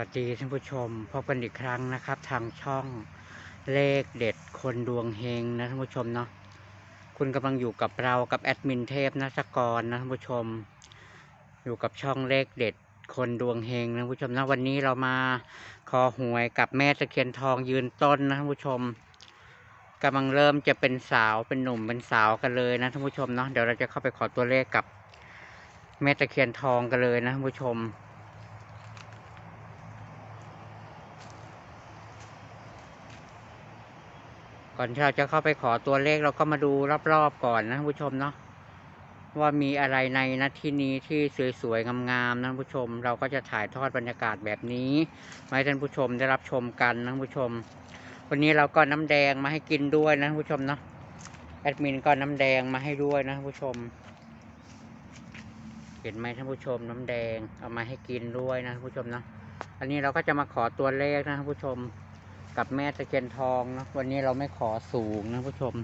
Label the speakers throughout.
Speaker 1: วัสดีท่านผู้ชมพบกันอีกครั้งนะครับ ทางช่องเลขเด็ดคนดวงเฮงนะท่านผู้ชมเนาะคุณกำลังอยู่กับเรากับแอดมินเทพนักกรนะท่านผู้ชม อยู่กับช่องเลขเด็ดคนดวงเฮงนะท่านผู้ชมนะวันนี้เรามาขอหวยกับแม่ตะเคียนทองยืนต้นนะท่านผู้ชมกำลังเริ่มจะเป็นสาวเป็นหนุ่มเป็นสาวกันเลยนะท่านผู้ชมเนาะเดี๋ยวเราจะเข้าไปขอตัวเลขกับแม่ตะเคียนทองกันเลยนะท่านผู้ชม ก่อนที่เราจะเข้าไปขอตัวเลขเราก็มาดูรอบๆก่อนนะท่านผู้ชมเนาะว่ามีอะไรในนาที่นี้ที่สวยๆงามๆนะท่านผู้ชม เราก็จะถ่ายทอดบรรยากาศแบบนี้มาให้ท่านผู้ชมได้รับชมกันนะท่านผู้ชม วันนี้เราก็น้ำแดงมาให้กินด้วยนะท่านผู้ชมเนาะแอดมินก็น้ำแดงมาให้ด้วยนะท่านผู้ชม เห็นไหมท่านผู้ชมน้ำแดงเอามาให้กินด้วยนะท่านผู้ชมเนาะอันนี้เราก็จะมาขอตัวเลขนะท่านผู้ชม กับแม่ตะเคียนทองนะวันนี้เราไม่ขอสูงนะผู้ชม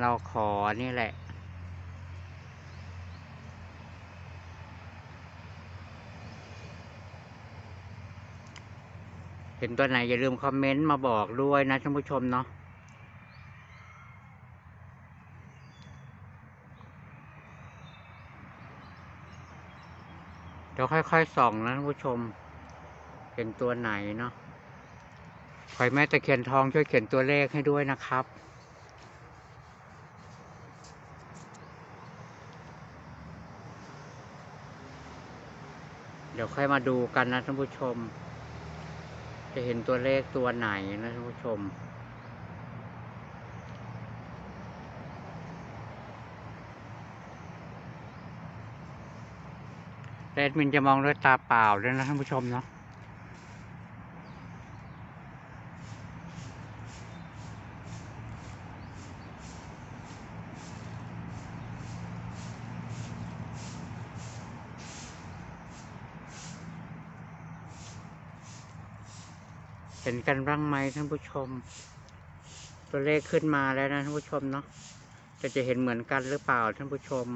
Speaker 1: เราขอนี่แหละ เห็นตัวไหนอย่าลืมคอมเมนต์มาบอกด้วยนะท่านผู้ชมเนาะเดี๋ยวค่อยๆส่องนะท่านผู้ชม เห็นตัวไหนเนาะ อให้แม่ตะเคียนทองช่วยเขียนตัวเลขให้ด้วยนะครับ เดี๋ยวค่อยมาดูกันนะท่านผู้ชม จะเห็นตัวเลขตัวไหนนะท่านผู้ชมแอดมินจะมองด้วยตาเปล่าด้วยนะท่านผู้ชมเนาะ เห็นกันบ้างไหมท่านผู้ชม ตัวเลขขึ้นมาแล้วนะท่านผู้ชมเนาะจะจะเห็นเหมือนกันหรือเปล่าท่านผู้ชม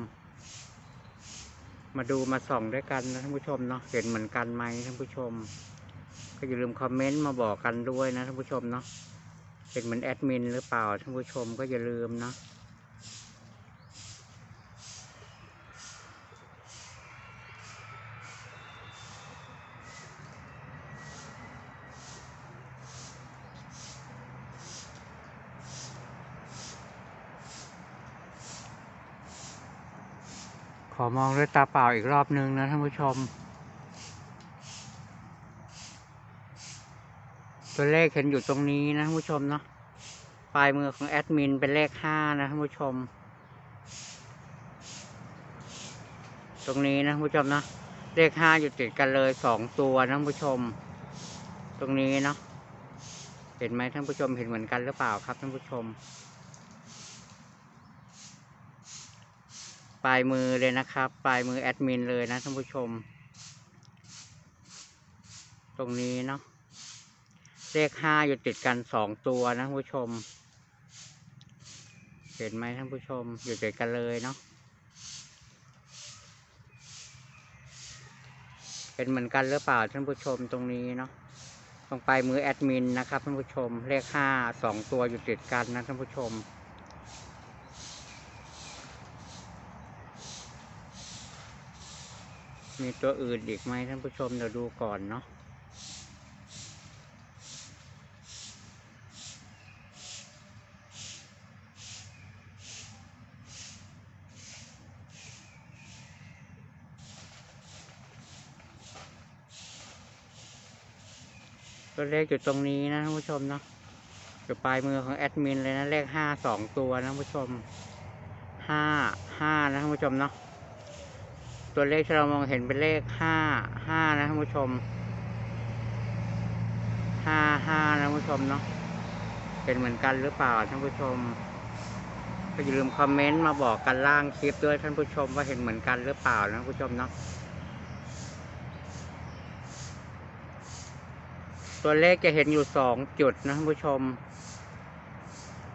Speaker 1: มาดูมาส่องด้วยกันนะท่านผู้ชมเนาะเห็นเหมือนกันไหมท่านผู้ชม ก็อย่าลืมคอมเมนต์มาบอกกันด้วยนะท่านผู้ชมเนาะเห็นเหมือนแอดมินหรือเปล่าท่านผู้ชมก็อย่าลืมเนาะ ขอมองด้วยตาเปล่าอีกรอบนึงนะท่านผู้ชม ตัวเลขเห็นอยู่ตรงนี้นะท่านผู้ชมเนาะปลายมือของแอดมินเป็นเลขห้านะท่านผู้ชม ตรงนี้นะท่านผู้ชมนะเลขห้าอยู่ติดกันเลยสองตัวนะท่านผู้ชม ตรงนี้เนาะเห็นไหมท่านผู้ชมเห็นเหมือนกันหรือเปล่าครับท่านผู้ชม ปลายมือเลยนะครับ ปลายมือแอดมินเลยนะท่านผู้ชม ตรงนี้เนาะเลขห้าอยู่ติดกันสองตัวนะท่านผู้ชม เห็นไหมท่านผู้ชม อยู่ติดกันเลยเนาะเป็นเหมือนกันหรือเปล่าท่านผู้ชมตรงนี้เนาะตรงปลายมือแอดมินนะครับท่านผู้ชมเลขห้าสองตัวอยู่ติดกันนะท่านผู้ชม มีตัวอื่นอีกไหมท่านผู้ชมเดี๋ยวดูก่อนเนาะตัวเลขอยู่ตรงนี้นะท่านผู้ชมเนาะอยู่ปลายมือของแอดมินเลยนะเลขห้าสองตัวนะท่านผู้ชมห้าห้านะท่านผู้ชมเนาะ ตัวเลขที่เรามองเห็นเป็นเลขห้าห้านะท่านผู้ชมห้าห้านะท่านผู้ชมเนาะเป็นเหมือนกันหรือเปล่าท่านผู้ชม ก็อย่าลืมคอมเมนต์มาบอกกันล่างคลิปด้วยท่านผู้ชมว่าเห็นเหมือนกันหรือเปล่านะท่านผู้ชมเนาะตัวเลขจะเห็นอยู่สองจุดนะท่านผู้ชม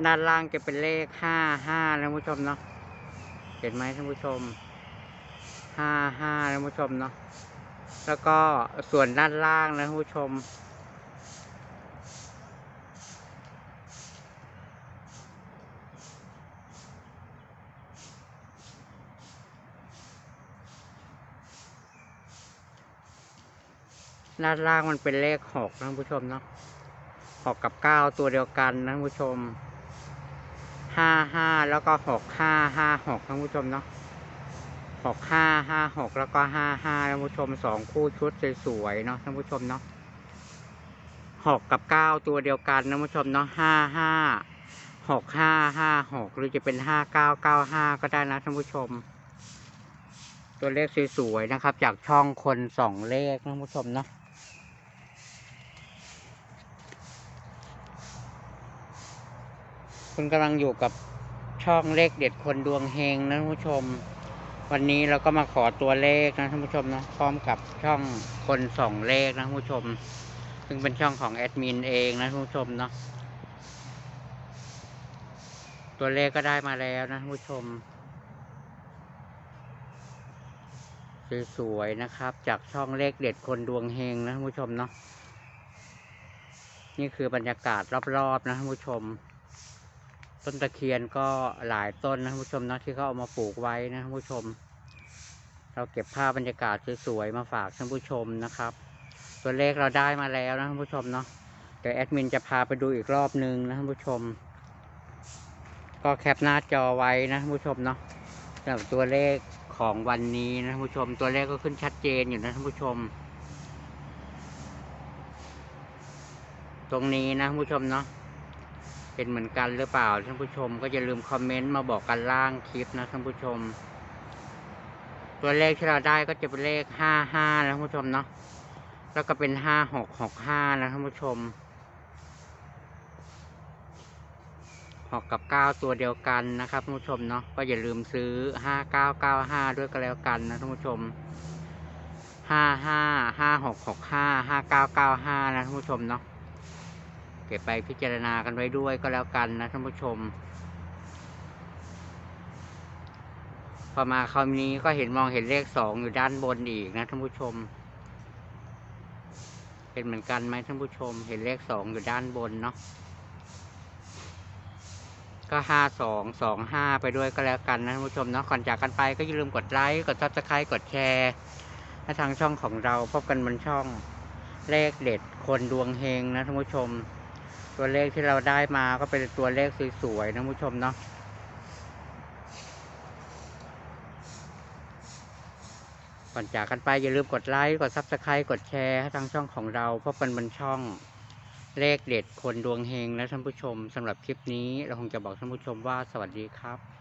Speaker 1: ด้านล่างจะเป็นเลขห้าห้านะท่านผู้ชมเนาะเห็นไหมท่านผู้ชม ห้าห้าท่านผู้ชมเนาะแล้วก็ส่วนด้านล่างนะผู้ชม ด้านล่างมันเป็นเลขหกนะผู้ชมเนาะหกกับเก้าตัวเดียวกันนะผู้ชมห้าห้าแล้วก็หกห้าห้าหกท่านผู้ชมเนาะ หกห้าห้าหกแล้วก็ห้าห้าท่านผู้ชมสองคู่ชุดสวยๆเนาะท่านผู้ชมเนาะหกกับเก้าตัวเดียวกันท่านผู้ชมเนาะห้าห้าหกห้าห้าหกหรือจะเป็นห้าเก้าเก้าห้าก็ได้นะท่านผู้ชม ตัวเลขสวยๆนะครับ จากช่องคนสองเลขท่านผู้ชมเนาะคุณกำลังอยู่กับช่องเลขเด็ดคนดวงเฮงนะท่านผู้ชม วันนี้เราก็มาขอตัวเลขนะท่านผู้ชมเนาะพร้อมกับช่องคนสองเลขนะท่านผู้ชม ซึ่งเป็นช่องของแอดมินเองนะท่านผู้ชมเนาะตัวเลขก็ได้มาแล้วนะท่านผู้ชมสวยๆนะครับ จากช่องเลขเด็ดคนดวงเฮงนะท่านผู้ชมเนาะนี่คือบรรยากาศรอบๆนะท่านผู้ชม ต้นตะเคียนก็หลายต้นนะผู้ชมนะที่เขาเอามาปลูกไว้นะผู้ชม เราเก็บภาพบรรยากาศสวยๆมาฝากท่านผู้ชมนะครับ ตัวเลขเราได้มาแล้วนะท่านผู้ชมเนาะเดี๋ยวแอดมินจะพาไปดูอีกรอบนึงนะท่านผู้ชม ก็แคปหน้าจอไว้นะท่านผู้ชมเนาะสำหรับตัวเลขของวันนี้นะท่านผู้ชม ตัวเลขก็ขึ้นชัดเจนอยู่นะท่านผู้ชม ตรงนี้นะท่านผู้ชมเนาะ เป็นเหมือนกันหรือเปล่าท่านผู้ชม ก็อย่าลืมคอมเมนต์มาบอกกันล่างคลิปนะท่านผู้ชม ตัวเลขที่เราได้ก็จะเป็นเลขห้าห้านะท่านผู้ชมเนาะแล้วก็เป็นห้าหกหกห้านะท่านผู้ชมหกกับเก้าตัวเดียวกันนะครับท่านผู้ชมเนาะก็อย่าลืมซื้อห้าเก้าเก้าห้าด้วยก็แล้วกันนะท่านผู้ชมห้าห้าห้าหกหกห้าห้าเก้าเก้าห้านะท่านผู้ชมเนาะ เก็บไปพิจารณากันไว้ด้วยก็แล้วกันนะท่านผู้ชม พอมาคราวนี้ก็เห็นมองเห็นเลขสองอยู่ด้านบนอีกนะท่านผู้ชมเป็นเหมือนกันไหมท่านผู้ชม เห็นเลขสองอยู่ด้านบนเนาะก็ห้าสองสองห้าไปด้วยก็แล้วกันนะท่านผู้ชมเนาะก่อนจากกันไปก็อย่าลืมกดไลค์กดซับสไครต์กดแชร์ให้ทางช่องของเราพบกันบนช่องเลขเด็ดคนดวงเฮงนะท่านผู้ชม ตัวเลขที่เราได้มาก็เป็นตัวเลขสวยๆนะผู้ชมเนาะก่อนจากกันไปอย่าลืมกดไลค์กดซับสไครต์กดแชร์ให้ทางช่องของเรา เพบกันบนช่องเลขเด็ดคนดวงเฮงนะท่านผู้ชมสำหรับคลิปนี้เราคงจะบอกท่านผู้ชมว่าสวัสดีครับ